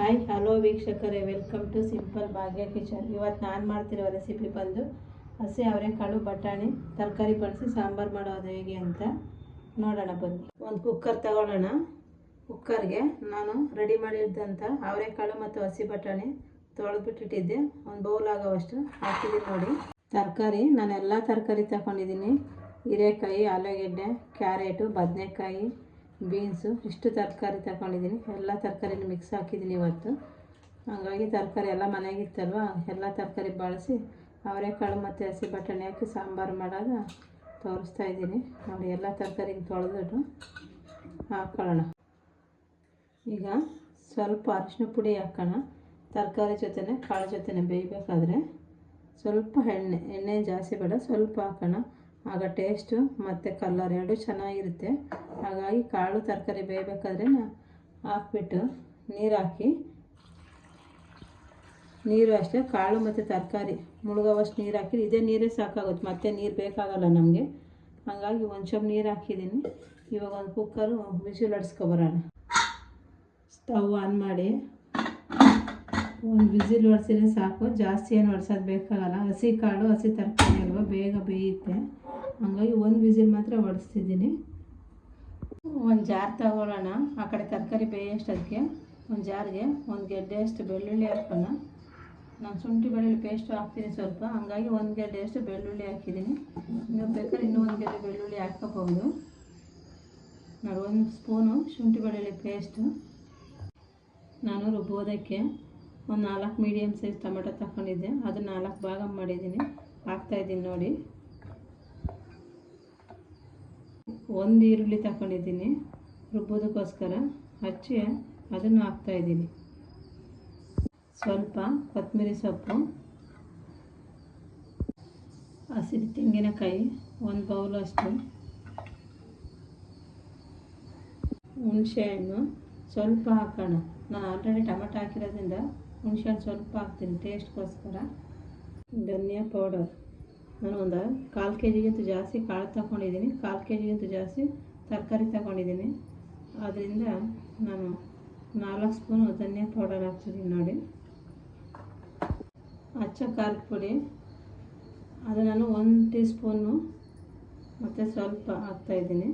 Hi hello ವೀಕ್ಷಕರೇ welcome to simple Bhagya kitchen ಇವತ್ತು ನಾನು ಮಾಡ್ತಿರೋ ರೆಸಿಪಿ ಬಂದು ಹಸಿ ಅವರೆಕಾಳು ಬಟಾಣಿ, ತರಕಾರಿ ಬಳಸಿ ಸಾಂಬಾರು ಮಾಡೋದು ಹೇಗೆ ಅಂತ ನೋಡೋಣ ಬನ್ನಿ. ಒಂದು ಕುಕ್ಕರ್ ತಗೊಳ್ಳೋಣ. ಕುಕ್ಕರ್ಗೆ ನಾನು ರೆಡಿ ಮಾಡಿದ್ದಂಥ ಅವರೆಕಾಳು ಮತ್ತು ಹಸಿ ಬಟಾಣಿ ತೊಳೆದ್ಬಿಟ್ಟಿಟ್ಟಿದ್ದೆ. ಒಂದು ಬೌಲ್ ಆಗೋವಷ್ಟು ಹಾಕಿದ್ದೀನಿ ನೋಡಿ. ತರಕಾರಿ ನಾನು ಎಲ್ಲ ತರಕಾರಿ ತಗೊಂಡಿದ್ದೀನಿ. ಹೀರೆಕಾಯಿ, ಆಲೂಗೆಡ್ಡೆ, ಕ್ಯಾರೆಟು, ಬದನೆಕಾಯಿ ಬೀನ್ಸು, ಇಷ್ಟು ತರಕಾರಿ ತಗೊಂಡಿದ್ದೀನಿ. ಎಲ್ಲ ತರಕಾರಿನ ಮಿಕ್ಸ್ ಹಾಕಿದ್ದೀನಿ ಇವತ್ತು. ಹಾಗಾಗಿ ತರಕಾರಿ ಎಲ್ಲ ಮನೆಗಿತ್ತಲ್ವ? ಎಲ್ಲ ತರಕಾರಿ ಬಳಸಿ ಅವರೆಕಾಳು ಮತ್ತು ಹಸಿ ಬಟಾಣಿ ಹಾಕಿ ಸಾಂಬಾರು ಮಾಡೋದು ತೋರಿಸ್ತಾ ಇದ್ದೀನಿ. ನೋಡಿ, ಎಲ್ಲ ತರಕಾರಿ ತೊಳೆದ್ಬಿಟ್ಟು ಹಾಕ್ಕೊಳ್ಳೋಣ ಈಗ ಸ್ವಲ್ಪ ಅರಿಶಿನ ಪುಡಿ ಹಾಕೋಣ. ತರಕಾರಿ ಜೊತೆನೆ ಕಾಳು ಜೊತೆನೇ ಬೇಯಬೇಕಾದ್ರೆ ಸ್ವಲ್ಪ ಎಣ್ಣೆ ಎಣ್ಣೆ ಜಾಸ್ತಿ ಬೇಡ, ಸ್ವಲ್ಪ ಹಾಕೋಣ. ಆಗ ಟೇಸ್ಟು ಮತ್ತು ಕಲ್ಲರ್ ಎರಡು ಚೆನ್ನಾಗಿರುತ್ತೆ. ಹಾಗಾಗಿ ಕಾಳು, ತರಕಾರಿ ಬೇಯಬೇಕಾದ್ರೆ ಹಾಕ್ಬಿಟ್ಟು ನೀರು ಹಾಕಿ, ನೀರು ಅಷ್ಟೇ, ಕಾಳು ಮತ್ತು ತರಕಾರಿ ಮುಳುಗೋವಷ್ಟು ನೀರು ಹಾಕಿ ಇದೇ ನೀರೇ ಸಾಕಾಗುತ್ತೆ. ಮತ್ತೆ ನೀರು ಬೇಕಾಗಲ್ಲ ನಮಗೆ. ಹಾಗಾಗಿ ಒಂದು ಚಮ್ ನೀರು ಹಾಕಿದ್ದೀನಿ. ಇವಾಗ ಒಂದು ಕುಕ್ಕರು ಬಿಸಿಲು ಹೊಡ್ಸ್ಕೊಬರೋಣ ಸ್ಟವ್ ಆನ್ ಮಾಡಿ. ಒಂದು ವಿಸಿಲ್ ಹೊಡ್ಸಿದ್ರೆ ಸಾಕು. ಜಾಸ್ತಿ ಏನು ಹೊಡ್ಸೋದು ಬೇಕಾಗಲ್ಲ. ಹಸಿ ಕಾಳು, ಹಸಿ ತರಕಾರಿ ಅಲ್ವಾ ಬೇಗ ಬೇಯುತ್ತೆ. ಹಂಗಾಗಿ ಒಂದು ವಿಸಿಲ್ ಮಾತ್ರ ಹೊಡೆಸ್ತಿದ್ದೀನಿ. ಒಂದು ಜಾರ್ ತಗೊಳ್ಳೋಣ. ಆ ಕಡೆ ತರಕಾರಿ ಅದಕ್ಕೆ. ಒಂದು ಜಾರ್ಗೆ ಒಂದು ಗೆಡ್ಡೆಯಷ್ಟು ಬೆಳ್ಳುಳ್ಳಿ ಹಾಕೋಣ. ನಾನು ಶುಂಠಿ ಬೆಳ್ಳುಳ್ಳಿ ಪೇಸ್ಟು ಹಾಕ್ತೀನಿ ಸ್ವಲ್ಪ. ಹಂಗಾಗಿ ಒಂದು ಗೆಡ್ಡೆಯಷ್ಟು ಬೆಳ್ಳುಳ್ಳಿ ಹಾಕಿದ್ದೀನಿ. ನೀವು ಬೇಕಾದ್ರೆ ಇನ್ನೂ ಒಂದು ಗೆಡ್ಡೆ ಬೆಳ್ಳುಳ್ಳಿ ಹಾಕ್ಕೋಬೋದು ನೋಡಿ ಒಂದು ಸ್ಪೂನು ಶುಂಠಿ ಬೆಳ್ಳುಳ್ಳಿ ಪೇಸ್ಟು ನಾನು ರುಬ್ಬೋದಕ್ಕೆ ಒಂದು ನಾಲ್ಕು ಮೀಡಿಯಮ್ ಸೈಜ್ ಟೊಮೆಟೊ ತಗೊಂಡಿದ್ದೆ ಅದು ನಾಲ್ಕು ಭಾಗ ಮಾಡಿದ್ದೀನಿ. ಹಾಕ್ತಾಯಿದ್ದೀನಿ ನೋಡಿ. ಒಂದು ಈರುಳ್ಳಿ ತಗೊಂಡಿದ್ದೀನಿ ರುಬ್ಬೋದಕ್ಕೋಸ್ಕರ ಹಚ್ಚಿ ಅದನ್ನು ಹಾಕ್ತಾಯಿದ್ದೀನಿ ಸ್ವಲ್ಪ ಕೊತ್ತಂಬರಿ ಸೊಪ್ಪು, ಹಸಿರು ತೆಂಗಿನಕಾಯಿ, ಒಂದು ಬೌಲ್ ಅಷ್ಟು ಹುಣಸೆಹಣ್ಣು ಸ್ವಲ್ಪ ಹಾಕೋಣ. ನಾನು ಆಲ್ರೆಡಿ ಟೊಮೆಟೊ ಹಾಕಿರೋದ್ರಿಂದ ಹುಣಸೆಹಣ್ಣು ಸ್ವಲ್ಪ ಹಾಕ್ತೀನಿ ಟೇಸ್ಟ್ಗೋಸ್ಕರ ಧನಿಯಾ ಪೌಡರ್ ನಾನು ಒಂದು ಕಾಲು ಕೆ ಜಿಗಿಂತ ಜಾಸ್ತಿ ಕಾಳು ತಗೊಂಡಿದ್ದೀನಿ ಕಾಲು ಕೆ ಜಿಗಿಂತ ಜಾಸ್ತಿ ತರಕಾರಿ ತಗೊಂಡಿದ್ದೀನಿ ಆದ್ದರಿಂದ ನಾನು ನಾಲ್ಕು ಸ್ಪೂನು ಧನಿಯಾ ಪೌಡರ್ ಹಾಕ್ತಿದ್ದೀನಿ ನೋಡಿ. ಅಚ್ಚ ಖಾರದ ಪುಡಿ. ಅದು ನಾನು ಒಂದು ಟೀ ಸ್ಪೂನು ಮತ್ತು ಸ್ವಲ್ಪ ಹಾಕ್ತಾಯಿದ್ದೀನಿ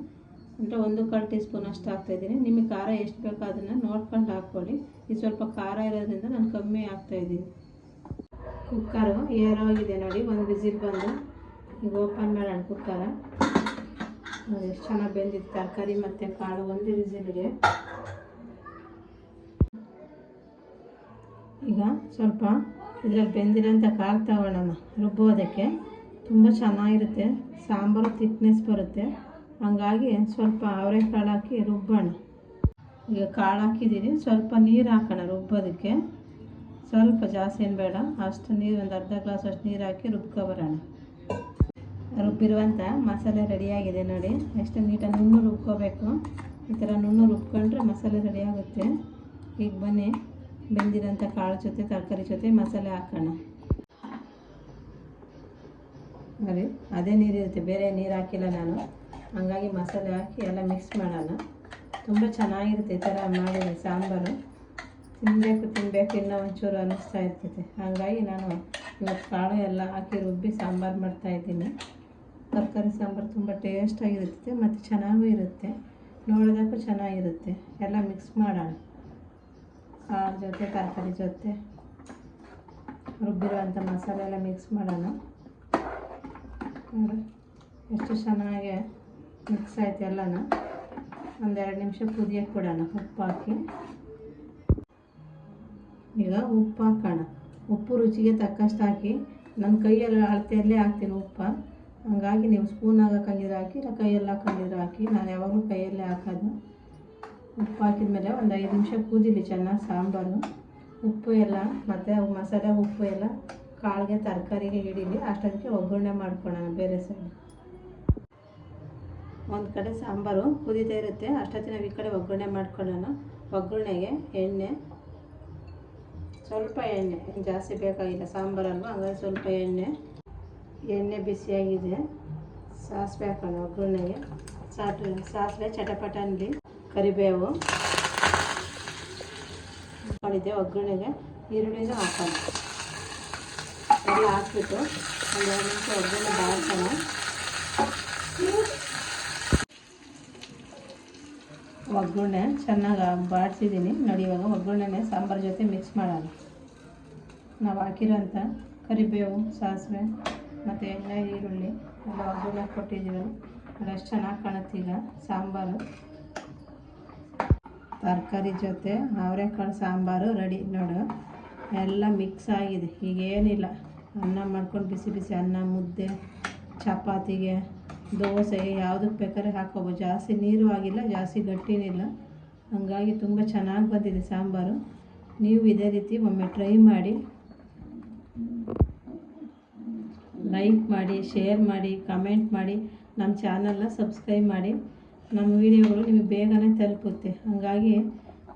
ಅಂದರೆ ಒಂದು ಕಾಲು ಟೀ ಸ್ಪೂನ್ ಅಷ್ಟು ಹಾಕ್ತಾಯಿದ್ದೀನಿ ನಿಮಗೆ ಖಾರ ಎಷ್ಟು ಬೇಕೋ ಅದನ್ನು ನೋಡ್ಕೊಂಡು ಹಾಕ್ಕೊಳ್ಳಿ. ಇದು ಸ್ವಲ್ಪ ಖಾರ ಇರೋದ್ರಿಂದ ನಾನು ಕಮ್ಮಿ ಹಾಕ್ತಾಯಿದ್ದೀನಿ ಕುಕ್ಕರು ಏರೋಗಿದೆ ನೋಡಿ, ಒಂದು ವಿಸಿಲ್ ಬಂದು. ಈಗ ಓಪನ್ ಮಾಡೋಣ ಕುಕ್ಕರ. ಎಷ್ಟು ಚೆನ್ನಾಗಿ ಬೆಂದಿತ್ತು ತರಕಾರಿ ಮತ್ತು ಕಾಳು, ಒಂದು ವಿಸಿಲ್ಗೆ ಈಗ ಸ್ವಲ್ಪ ಇದ್ರಲ್ಲಿ ಬೆಂದಿರೋಂಥ ಕಾಳು ತಗೊಳ್ಳೋಣ, ರುಬ್ಬೋದಕ್ಕೆ. ತುಂಬ ಚೆನ್ನಾಗಿರುತ್ತೆ, ಸಾಂಬಾರು ತಿಕ್ನೆಸ್ ಬರುತ್ತೆ. ಹಂಗಾಗಿ ಸ್ವಲ್ಪ ಅವರೆಕಾಳು ಹಾಕಿ ರುಬ್ಬೋಣ. ಈಗ ಕಾಳು ಹಾಕಿದ್ದೀನಿ ಸ್ವಲ್ಪ ನೀರು ಹಾಕೋಣ ರುಬ್ಬೋದಕ್ಕೆ. ಸ್ವಲ್ಪ ಜಾಸ್ತಿ ಏನು ಬೇಡ. ಅಷ್ಟು ನೀರು, ಒಂದು ಅರ್ಧ ಗ್ಲಾಸ್ ಅಷ್ಟು ನೀರು ಹಾಕಿ ರುಬ್ಕೊಬರೋಣ ರುಬ್ಬಿರುವಂಥ ಮಸಾಲೆ ರೆಡಿಯಾಗಿದೆ ನೋಡಿ. ಎಷ್ಟು ನೀಟಾಗಿ ನುಣ್ಣು ರುಬ್ಕೋಬೇಕು. ಈ ಥರ ನುಣ್ಣು ರುಬ್ಕೊಂಡ್ರೆ ಮಸಾಲೆ ರೆಡಿ ಆಗುತ್ತೆ. ಈಗ ಬನ್ನಿ. ಬೆಂದಿರೋಂಥ ಕಾಳು ಜೊತೆ, ತರಕಾರಿ ಜೊತೆ ಮಸಾಲೆ ಹಾಕೋಣ. ನೋಡಿ, ಅದೇ ನೀರಿರುತ್ತೆ ಬೇರೆ ನೀರು ಹಾಕಿಲ್ಲ ನಾನು. ಹಂಗಾಗಿ ಮಸಾಲೆ ಹಾಕಿ ಎಲ್ಲ ಮಿಕ್ಸ್ ಮಾಡೋಣ. ತುಂಬ ಚೆನ್ನಾಗಿರುತ್ತೆ ಈ ಥರ ಮಾಡಿದೆ ಸಾಂಬಾರು. ತಿನ್ನಬೇಕು ತಿನ್ನಬೇಕು ಇನ್ನೂ ಒಂಚೂರು ಅನ್ನಿಸ್ತಾ ಇರ್ತೈತೆ. ಹಾಗಾಗಿ ನಾನು ಇವತ್ತು ಕಾಳು ಎಲ್ಲ ಹಾಕಿ ರುಬ್ಬಿ ಸಾಂಬಾರು ಮಾಡ್ತಾಯಿದ್ದೀನಿ ತರಕಾರಿ ಸಾಂಬಾರು ತುಂಬ ಟೇಸ್ಟಾಗಿರುತ್ತೆ ಮತ್ತು ಚೆನ್ನಾಗೂ ಇರುತ್ತೆ. ನೋಡೋದಕ್ಕೂ ಚೆನ್ನಾಗಿರುತ್ತೆ. ಎಲ್ಲ ಮಿಕ್ಸ್ ಮಾಡೋಣ. ಕಾಳು ಜೊತೆ ತರಕಾರಿ ಜೊತೆ ರುಬ್ಬಿರುವಂಥ ಮಸಾಲೆ ಎಲ್ಲ ಮಿಕ್ಸ್ ಮಾಡೋಣ. ನೋಡಿ, ಎಷ್ಟು ಚೆನ್ನಾಗಿ ಮಿಕ್ಸ್ ಆಯ್ತು ಎಲ್ಲನೂ. ಒಂದೆರಡು ನಿಮಿಷ ಕುದಿಯಕ್ಕೆ ಕೊಡೋಣ ಉಪ್ಪು ಹಾಕಿ. ಈಗ ಉಪ್ಪು ಹಾಕೋಣ ಉಪ್ಪು ರುಚಿಗೆ ತಕ್ಕಷ್ಟು ಹಾಕಿ ನನ್ನ ಕೈಯಲ್ಲಿ ಅಳತೆಯಲ್ಲೇ ಹಾಕ್ತೀನಿ ಉಪ್ಪು. ಹಂಗಾಗಿ ನೀವು ಸ್ಪೂನ್ ಹಾಕಂಗಿದ್ರೆ ಹಾಕಿ ಇಲ್ಲ ಕೈಯಲ್ಲಿ ಹಾಕೊಂಡಿದ್ರೆ ಹಾಕಿ, ನಾನು ಯಾವಾಗಲೂ ಕೈಯಲ್ಲೇ ಹಾಕೋದು. ಉಪ್ಪು ಹಾಕಿದ ಮೇಲೆ ಒಂದು ಐದು ನಿಮಿಷ ಕುದೀಲಿ ಚೆನ್ನಾಗಿ ಸಾಂಬಾರು. ಉಪ್ಪು ಎಲ್ಲ ಮತ್ತು ಮಸಾಲೆ ಉಪ್ಪು ಎಲ್ಲ ಕಾಳಿಗೆ, ತರಕಾರಿಗೆ ಹಿಡೀಲಿ. ಅಷ್ಟೊತ್ತಿಗೆ ಒಗ್ಗರಣೆ ಮಾಡ್ಕೊಳ್ಳೋಣ ಬೇರೆ ಸೈಡ್ ಒಂದು ಕಡೆ ಸಾಂಬಾರು ಕುದೀತಾ ಇರುತ್ತೆ. ಅಷ್ಟೊತ್ತಿಗೆ ಈ ಕಡೆ ಒಗ್ಗರಣೆ ಮಾಡ್ಕೊಳ್ಳೋಣ. ಒಗ್ಗರಣೆಗೆ ಎಣ್ಣೆ ಸ್ವಲ್ಪ ಎಣ್ಣೆ, ಜಾಸ್ತಿ ಬೇಕಾಗಿಲ್ಲ ಸಾಂಬಾರಲ್ವ ಹಾಗಾಗಿ ಸ್ವಲ್ಪ ಎಣ್ಣೆ. ಎಣ್ಣೆ ಬಿಸಿಯಾಗಿದೆ. ಸಾಸಿವೆ ಹಾಕೋಣ ಒಗ್ಗರಣೆಗೆ. ಸಾಸಿವೆ ಸಾಸಿವೆ ಚಟಪಟ ಅನ್ನಲಿ ಕರಿಬೇವು ಮಾಡಿದ್ದೆ ಒಗ್ಗರಣೆಗೆ. ಈರುಳ್ಳಿನ ಹಾಕೋಣ. ಎಲ್ಲ ಹಾಕ್ಬಿಟ್ಟು ಒಂದು ಎರಡು ನಿಮಿಷ ಒಗ್ಗರಣೆ ಬಾಳ್ಸೋಣ. ಒಗ್ಗರಣೆ ಚೆನ್ನಾಗಿ ಬಾಡಿಸಿದ್ದೀನಿ ನೋಡಿ, ಇವಾಗ ಒಗ್ಗರಣೆನೇ ಸಾಂಬಾರು ಜೊತೆ ಮಿಕ್ಸ್ ಮಾಡೋಣ. ನಾವು ಹಾಕಿರೋಂಥ ಕರಿಬೇವು, ಸಾಸಿವೆ ಮತ್ತು ಎಣ್ಣೆ, ಈರುಳ್ಳಿ ಎಲ್ಲ ಒಗ್ಗರಣೆ ಕೊಟ್ಟಿದ್ದೀವಿ. ಅದಷ್ಟು ಚೆನ್ನಾಗಿ ಕಾಣುತ್ತೆ ಈಗ ಸಾಂಬಾರು. ತರಕಾರಿ ಜೊತೆ ಅವರೆಕಾಳು ಸಾಂಬಾರು ರೆಡಿ. ನೋಡು, ಎಲ್ಲ ಮಿಕ್ಸ್ ಆಗಿದೆ. ಈಗೇನಿಲ್ಲ. ಅನ್ನ ಮಾಡ್ಕೊಂಡು ಬಿಸಿ ಬಿಸಿ ಅನ್ನ, ಮುದ್ದೆ, ಚಪಾತಿಗೆ ದೋಸೆ ಯಾವುದಕ್ಕೆ ಬೇಕಾದ್ರೆ ಹಾಕೋಬೋದು ಜಾಸ್ತಿ ನೀರು ಆಗಿಲ್ಲ, ಜಾಸ್ತಿ ಗಟ್ಟಿನಿಲ್ಲ. ಹಾಗಾಗಿ ತುಂಬ ಚೆನ್ನಾಗಿ ಬಂದಿದೆ ಸಾಂಬಾರು. ನೀವು ಇದೇ ರೀತಿ ಒಮ್ಮೆ ಟ್ರೈ ಮಾಡಿ. ಲೈಕ್ ಮಾಡಿ ಶೇರ್ ಮಾಡಿ ಕಮೆಂಟ್ ಮಾಡಿ. ನಮ್ಮ ಚಾನಲ್ನ ಸಬ್ಸ್ಕ್ರೈಬ್ ಮಾಡಿ. ನಮ್ಮ ವಿಡಿಯೋಗಳು ನಿಮಗೆ ಬೇಗನೆ ತಲುಪುತ್ತೆ. ಹಾಗಾಗಿ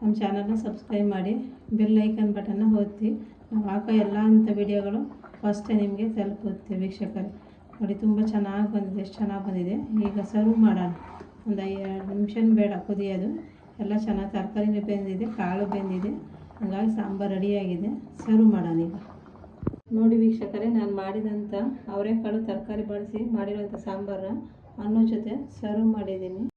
ನಮ್ಮ ಚಾನಲ್ನ ಸಬ್ಸ್ಕ್ರೈಬ್ ಮಾಡಿ. ಬೆಲ್ ಐಕನ್ ಬಟನ್ನ ಒತ್ತಿ. ನಾವು ಹಾಕೋ ಎಲ್ಲ ಅಂಥ ವಿಡಿಯೋಗಳು ಫಸ್ಟೇ ನಿಮಗೆ ತಲುಪುತ್ತೆ ವೀಕ್ಷಕರೇ. ನೋಡಿ, ತುಂಬ ಚೆನ್ನಾಗಿ ಬಂದಿದೆ, ಎಷ್ಟು ಚೆನ್ನಾಗಿ ಬಂದಿದೆ. ಈಗ ಸರ್ವ್ ಮಾಡೋಣ. ಒಂದು ಎರಡು ನಿಮಿಷನೂ ಬೇಡ, ಕುದಿಯೋದು. ಎಲ್ಲ ಚೆನ್ನಾಗಿ ತರಕಾರಿನೂ ಬೆಂದಿದೆ, ಕಾಳು ಬೆಂದಿದೆ. ಹಾಗಾಗಿ ಸಾಂಬಾರು ರೆಡಿಯಾಗಿದೆ ಸರ್ವ್ ಮಾಡೋಣ ಈಗ. ನೋಡಿ ವೀಕ್ಷಕರೇ, ನಾನು ಮಾಡಿದಂಥ ಅವರೆಕಾಳು ತರಕಾರಿ ಬಳಸಿ ಮಾಡಿರೋಂಥ ಸಾಂಬಾರನ್ನ ಅನ್ನೋ ಜೊತೆ ಸರ್ವ್ ಮಾಡಿದ್ದೀನಿ.